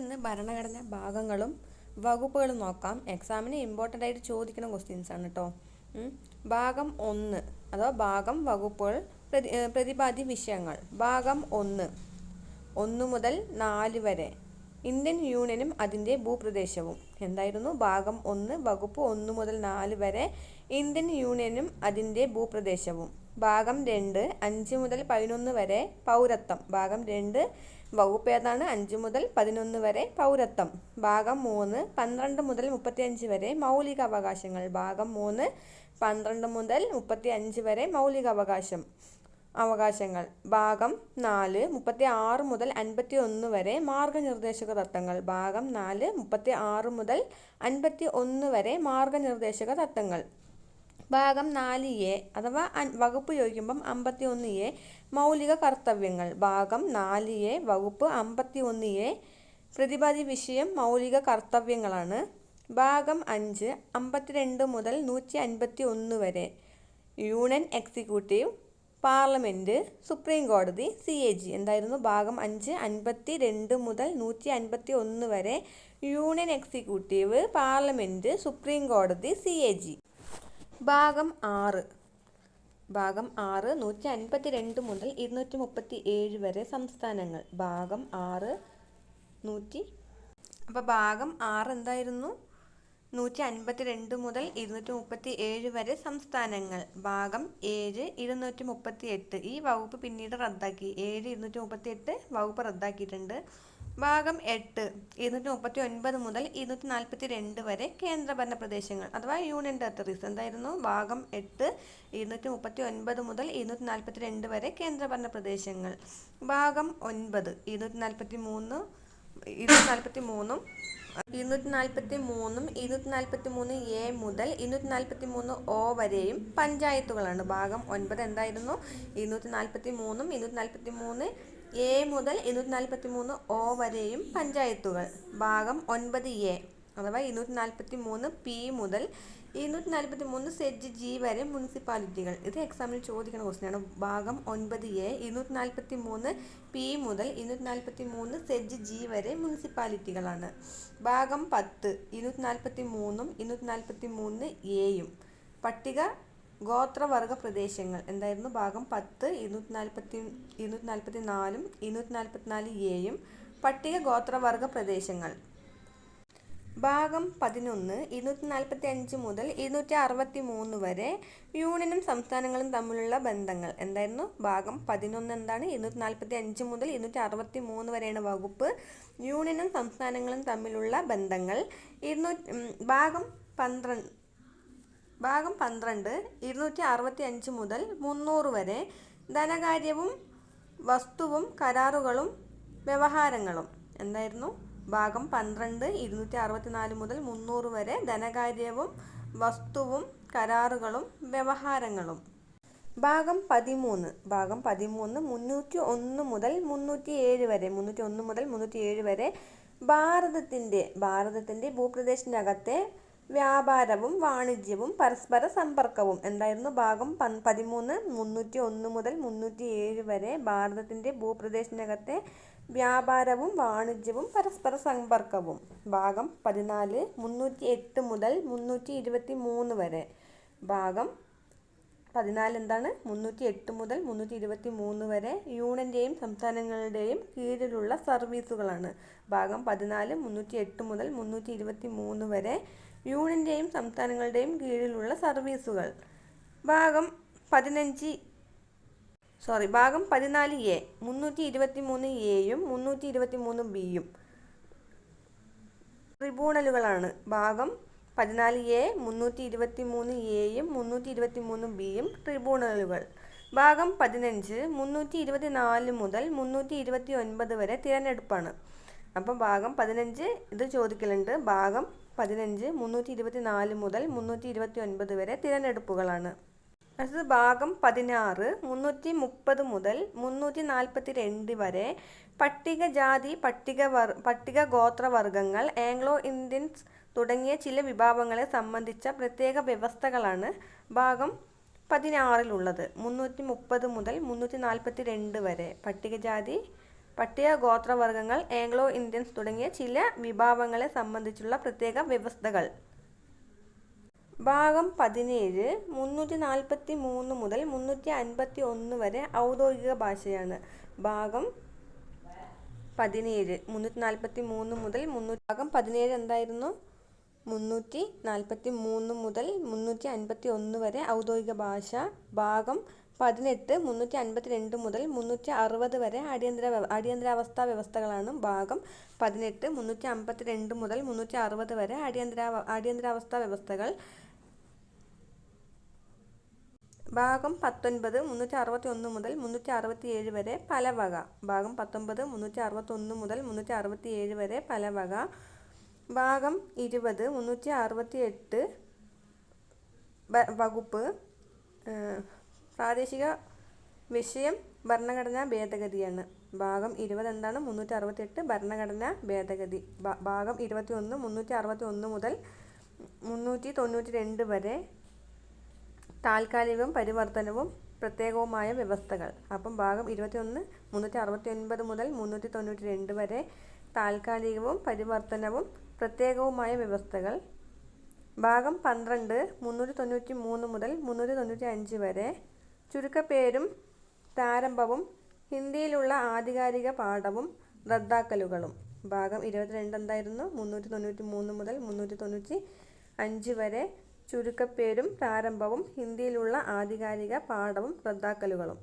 ഇന്ന് ഭരണഘടന ഭാഗങ്ങളും വകുപ്പുകളും നോക്കാം. എക്സാമിന് ഇമ്പോർട്ടന്റ് ആയിട്ട് ചോദിക്കുന്ന ക്വസ്റ്റ്യൻസ് ആണ് കേട്ടോ ഭാഗം ഒന്ന് അഥവാ ഭാഗം വകുപ്പുകൾ പ്രതി പ്രതിപാദ്യ വിഷയങ്ങൾ. ഭാഗം ഒന്ന് ഒന്ന് മുതൽ നാല് വരെ. ഇന്ത്യൻ യൂണിയനും അതിന്റെ ഭൂപ്രദേശവും. എന്തായിരുന്നു? ഭാഗം ഒന്ന് വകുപ്പ് ഒന്ന് മുതൽ നാല് വരെ. ഇന്ത്യൻ യൂണിയനും അതിന്റെ ഭൂപ്രദേശവും. ഭാഗം രണ്ട് അഞ്ച് മുതൽ പതിനൊന്ന് വരെ പൗരത്വം. ഭാഗം രണ്ട് വകുപ്പ് ഏതാണ്? അഞ്ച് മുതൽ പതിനൊന്ന് വരെ പൗരത്വം. ഭാഗം മൂന്ന് പന്ത്രണ്ട് മുതൽ മുപ്പത്തിയഞ്ച് വരെ മൗലിക അവകാശങ്ങൾ ഭാഗം മൂന്ന് പന്ത്രണ്ട് മുതൽ മുപ്പത്തി അഞ്ച് വരെ മൗലിക അവകാശം അവകാശങ്ങൾ. ഭാഗം നാല് മുപ്പത്തി ആറ് മുതൽ അൻപത്തി ഒന്ന് വരെ മാർഗനിർദ്ദേശക തത്വങ്ങൾ. ഭാഗം നാല് മുപ്പത്തി ആറ് മുതൽ അൻപത്തി ഒന്ന് വരെ മാർഗനിർദ്ദേശക തത്വങ്ങൾ. ഭാഗം നാല് എ അഥവാ വകുപ്പ് ചോദിക്കുമ്പം അമ്പത്തി ഒന്ന് എ മൗലിക കർത്തവ്യങ്ങൾ. ഭാഗം നാല് എ വകുപ്പ് അമ്പത്തി ഒന്ന് എ പ്രതിപാദ്യ വിഷയം മൗലിക കർത്തവ്യങ്ങളാണ്. ഭാഗം അഞ്ച് അമ്പത്തിരണ്ട് മുതൽ നൂറ്റി അൻപത്തി ഒന്ന് വരെ. യൂണിയൻ എക്സിക്യൂട്ടീവ് പാർലമെന്റ് സുപ്രീം കോടതി സി എ ജി എന്തായിരുന്നു? ഭാഗം അഞ്ച് അൻപത്തി രണ്ട് മുതൽ നൂറ്റി അൻപത്തി ഒന്ന് വരെ യൂണിയൻ എക്സിക്യൂട്ടീവ് പാർലമെന്റ് സുപ്രീം കോടതി സി എ ജി. ഭാഗം ആറ്. ഭാഗം ആറ് നൂറ്റി അൻപത്തി രണ്ട് മുതൽ ഇരുന്നൂറ്റി മുപ്പത്തി ഏഴ് വരെ സംസ്ഥാനങ്ങൾ. ഭാഗം ആറ് നൂറ്റി അപ്പോൾ ഭാഗം ആറ് എന്തായിരുന്നു? നൂറ്റി അൻപത്തി രണ്ട് മുതൽ ഇരുന്നൂറ്റി മുപ്പത്തി ഏഴ് വരെ സംസ്ഥാനങ്ങൾ. ഭാഗം ഏഴ് ഇരുന്നൂറ്റി മുപ്പത്തി എട്ട് ഈ വകുപ്പ് പിന്നീട് റദ്ദാക്കി. ഏഴ് ഇരുന്നൂറ്റി മുപ്പത്തി എട്ട് വകുപ്പ് റദ്ദാക്കിയിട്ടുണ്ട്. ഭാഗം എട്ട് ഇരുന്നൂറ്റി മുപ്പത്തി ഒൻപത് മുതൽ ഇരുന്നൂറ്റി നാൽപ്പത്തി രണ്ട് വരെ കേന്ദ്രഭരണ പ്രദേശങ്ങൾ അഥവാ യൂണിയൻ ടെറിട്ടറീസ്. എന്തായിരുന്നു? ഭാഗം എട്ട് ഇരുന്നൂറ്റി മുപ്പത്തി ഒൻപത് മുതൽ ഇരുന്നൂറ്റി നാൽപ്പത്തി രണ്ട് വരെ കേന്ദ്രഭരണ പ്രദേശങ്ങൾ. ഭാഗം ഒൻപത് ഇരുന്നൂറ്റി നാൽപ്പത്തി മൂന്ന് ഇരുന്നൂറ്റി നാൽപ്പത്തി മൂന്നും ഇരുന്നൂറ്റി നാൽപ്പത്തി മൂന്നും ഇരുന്നൂറ്റി നാൽപ്പത്തി മൂന്ന് എ മുതൽ ഇരുന്നൂറ്റി നാൽപ്പത്തി മൂന്ന് ഒ വരെയും പഞ്ചായത്തുകളാണ്. ഭാഗം ഒൻപത് എന്തായിരുന്നു? ഇരുന്നൂറ്റി നാൽപ്പത്തി മൂന്നും ഇരുന്നൂറ്റി നാൽപ്പത്തി മൂന്ന് എ മുതൽ ഇരുന്നൂറ്റി നാൽപ്പത്തി മൂന്ന് ഒ വരെയും പഞ്ചായത്തുകൾ. ഭാഗം ഒൻപത് എ അഥവാ ഇരുന്നൂറ്റി നാൽപ്പത്തി മൂന്ന് പി മുതൽ ഇരുന്നൂറ്റി നാൽപ്പത്തി മൂന്ന് സെറ്റ് ജി വരെ മുനിസിപ്പാലിറ്റികൾ. ഇത് എക്സാമിന് ചോദിക്കുന്ന ക്വസ്റ്റ്യനാണ് ഭാഗം ഒൻപത് എ ഇരുന്നൂറ്റി നാൽപ്പത്തി മൂന്ന് പി മുതൽ ഇരുന്നൂറ്റി നാൽപ്പത്തി മൂന്ന് സെറ്റ് ജി വരെ മുനിസിപ്പാലിറ്റികളാണ്. ഭാഗം പത്ത് ഇരുന്നൂറ്റി നാൽപ്പത്തി മൂന്നും ഇരുന്നൂറ്റി നാൽപ്പത്തി മൂന്ന് എയും. പട്ടിക ഗോത്രവർഗ പ്രദേശങ്ങൾ എന്തായിരുന്നു? ഭാഗം പത്ത് ഇരുന്നൂറ്റി നാൽപ്പത്തി ഇരുന്നൂറ്റി നാൽപ്പത്തി നാലും ഇരുന്നൂറ്റി നാൽപ്പത്തി നാല് എയും പട്ടിക ഗോത്രവർഗ പ്രദേശങ്ങൾ ഭാഗം പതിനൊന്ന് ഇരുന്നൂറ്റി നാൽപ്പത്തി അഞ്ച് മുതൽ ഇരുന്നൂറ്റി അറുപത്തി മൂന്ന് വരെ യൂണിയനും സംസ്ഥാനങ്ങളും തമ്മിലുള്ള ബന്ധങ്ങൾ എന്തായിരുന്നു? ഭാഗം പതിനൊന്ന് എന്താണ്? ഇരുന്നൂറ്റി നാൽപ്പത്തി അഞ്ച് മുതൽ ഇരുന്നൂറ്റി അറുപത്തി മൂന്ന് വരെയാണ് വകുപ്പ്. യൂണിയനും സംസ്ഥാനങ്ങളും തമ്മിലുള്ള ബന്ധങ്ങൾ. ഇരുന്നൂറ്റി ഭാഗം പന്ത്രണ്ട് ഭാഗം പന്ത്രണ്ട് ഇരുന്നൂറ്റി അറുപത്തി അഞ്ച് മുതൽ മുന്നൂറ് വരെ ധനകാര്യവും വസ്തുവും കരാറുകളും വ്യവഹാരങ്ങളും. എന്തായിരുന്നു? ഭാഗം പന്ത്രണ്ട് ഇരുന്നൂറ്റി അറുപത്തി നാല് മുതൽ മുന്നൂറ് വരെ ധനകാര്യവും വസ്തുവും കരാറുകളും വ്യവഹാരങ്ങളും. ഭാഗം പതിമൂന്ന് ഭാഗം പതിമൂന്ന് മുന്നൂറ്റി ഒന്ന് മുതൽ മുന്നൂറ്റി ഏഴ് വരെ മുന്നൂറ്റി ഒന്ന് മുതൽ മുന്നൂറ്റി ഏഴ് വരെ ഭാരതത്തിന്റെ ഭാരതത്തിന്റെ ഭൂപ്രദേശത്തിനകത്തെ വ്യാപാരവും വാണിജ്യവും പരസ്പര സമ്പർക്കവും. എന്തായിരുന്നു ഭാഗം പൻ പതിമൂന്ന് മുന്നൂറ്റി ഒന്ന് മുതൽ മുന്നൂറ്റി ഏഴ് വരെ ഭാരതത്തിന്റെ ഭൂപ്രദേശത്തിനകത്തെ വ്യാപാരവും വാണിജ്യവും പരസ്പര സമ്പർക്കവും. ഭാഗം പതിനാല് മുന്നൂറ്റി എട്ട് മുതൽ മുന്നൂറ്റി ഇരുപത്തി മൂന്ന് വരെ. ഭാഗം പതിനാല് എന്താണ്? മുന്നൂറ്റി എട്ട് മുതൽ മുന്നൂറ്റി ഇരുപത്തി മൂന്ന് വരെ യൂണിയന്റെയും സംസ്ഥാനങ്ങളുടെയും കീഴിലുള്ള സർവീസുകളാണ്. ഭാഗം പതിനാല് മുന്നൂറ്റി എട്ട് മുതൽ മുന്നൂറ്റി ഇരുപത്തി മൂന്ന് വരെ യൂണിയന്റെയും സംസ്ഥാനങ്ങളുടെയും കീഴിലുള്ള സർവീസുകൾ. ഭാഗം പതിനഞ്ച് സോറി ഭാഗം പതിനാല് എ മുന്നൂറ്റി ഇരുപത്തി മൂന്ന് എയും മുന്നൂറ്റി ഇരുപത്തി മൂന്ന് ബിയും ട്രിബ്യൂണലുകളാണ്. ഭാഗം പതിനാല് എ മുന്നൂറ്റി ഇരുപത്തി മൂന്ന് എയും മുന്നൂറ്റി ഇരുപത്തി മൂന്ന് ബിയും ട്രിബ്യൂണലുകൾ. ഭാഗം പതിനഞ്ച് മുന്നൂറ്റി ഇരുപത്തി നാല് മുതൽ മുന്നൂറ്റി ഇരുപത്തി ഒൻപത് വരെ തിരഞ്ഞെടുപ്പാണ്. അപ്പം ഭാഗം പതിനഞ്ച് ഇത് ചോദിക്കലുണ്ട്. ഭാഗം പതിനഞ്ച് മുന്നൂറ്റി ഇരുപത്തി നാല് മുതൽ മുന്നൂറ്റി ഇരുപത്തി ഒൻപത് വരെ തിരഞ്ഞെടുപ്പുകളാണ്. അടുത്തത് ഭാഗം പതിനാറ് മുന്നൂറ്റി മുപ്പത് മുതൽ മുന്നൂറ്റി നാൽപ്പത്തി രണ്ട് വരെ പട്ടികജാതി പട്ടിക വർ പട്ടിക ഗോത്രവർഗങ്ങൾ ആംഗ്ലോ ഇന്ത്യൻസ് തുടങ്ങിയ ചില വിഭാഗങ്ങളെ സംബന്ധിച്ച പ്രത്യേക വ്യവസ്ഥകളാണ് ഭാഗം പതിനാറിലുള്ളത്. മുന്നൂറ്റി മുപ്പത് മുതൽ മുന്നൂറ്റി നാൽപ്പത്തി രണ്ട് വരെ. പട്ടികജാതി പട്ടിക ഗോത്രവർഗങ്ങൾ ആംഗ്ലോ ഇന്ത്യൻസ് തുടങ്ങിയ ചില വിഭാഗങ്ങളെ സംബന്ധിച്ചുള്ള പ്രത്യേക വ്യവസ്ഥകൾ. ഭാഗം പതിനേഴ് മുന്നൂറ്റി നാൽപ്പത്തി മൂന്ന് മുതൽ മുന്നൂറ്റി അൻപത്തി ഒന്ന് വരെ ഔദ്യോഗിക ഭാഷയാണ്. ഭാഗം പതിനേഴ് മുന്നൂറ്റി നാൽപ്പത്തി മൂന്ന് മുതൽ മുന്നൂറ്റി ഭാഗം പതിനേഴ് എന്തായിരുന്നു? മുന്നൂറ്റി നാൽപ്പത്തി മൂന്ന് മുതൽ മുന്നൂറ്റി അൻപത്തി ഒന്ന് വരെ ഔദ്യോഗിക ഭാഷ. ഭാഗം പതിനെട്ട് മുന്നൂറ്റി അൻപത്തി രണ്ട് മുതൽ മുന്നൂറ്റി അറുപത് വരെ അടിയന്തര അടിയന്തരാവസ്ഥാ വ്യവസ്ഥകളാണ്. ഭാഗം പതിനെട്ട് മുന്നൂറ്റി അമ്പത്തി രണ്ട് മുതൽ മുന്നൂറ്റി അറുപത് വരെ അടിയന്തര അടിയന്തരാവസ്ഥാ വ്യവസ്ഥകൾ. ഭാഗം പത്തൊൻപത് മുന്നൂറ്റി അറുപത്തി ഒന്ന് മുതൽ മുന്നൂറ്റി അറുപത്തി ഏഴ് വരെ പലവക. ഭാഗം പത്തൊൻപത് മുന്നൂറ്റി അറുപത്തി ഒന്ന് മുതൽ മുന്നൂറ്റി അറുപത്തി ഏഴ് വരെ പലവക. ഭാഗം ഇരുപത് മുന്നൂറ്റി അറുപത്തി എട്ട് വകുപ്പ് പ്രാദേശിക വിഷയം ഭരണഘടനാ ഭേദഗതിയാണ്. ഭാഗം ഇരുപത് എന്താണ്? മുന്നൂറ്റി അറുപത്തി എട്ട് ഭരണഘടനാ ഭേദഗതി. ഭാഗം ഇരുപത്തി ഒന്ന് മുന്നൂറ്റി അറുപത്തി ഒന്ന് മുതൽ മുന്നൂറ്റി തൊണ്ണൂറ്റി രണ്ട് വരെ താൽക്കാലികവും പരിവർത്തനവും പ്രത്യേകവുമായ വ്യവസ്ഥകൾ. അപ്പം ഭാഗം ഇരുപത്തി ഒന്ന് മുന്നൂറ്റി അറുപത്തി ഒൻപത് മുതൽ മുന്നൂറ്റി തൊണ്ണൂറ്റി രണ്ട് വരെ താൽക്കാലികവും പരിവർത്തനവും പ്രത്യേകവുമായ വ്യവസ്ഥകൾ. ഭാഗം പന്ത്രണ്ട് മുന്നൂറ്റി തൊണ്ണൂറ്റി മൂന്ന് മുതൽ മുന്നൂറ്റി തൊണ്ണൂറ്റി അഞ്ച് വരെ. ചുരുക്കപ്പേരും പ്രാരംഭവും ഹിന്ദിയിലുള്ള ആധികാരിക പാഠവും റദ്ദാക്കലുകളും. ഭാഗം ഇരുപത്തിരണ്ട് എന്തായിരുന്നു? മുന്നൂറ്റി തൊണ്ണൂറ്റി മൂന്ന് മുതൽ മുന്നൂറ്റി തൊണ്ണൂറ്റി അഞ്ച് വരെ. ചുരുക്കപ്പേരും പ്രാരംഭവും ഹിന്ദിയിലുള്ള ആധികാരിക പാഠവും റദ്ദാക്കലുകളും.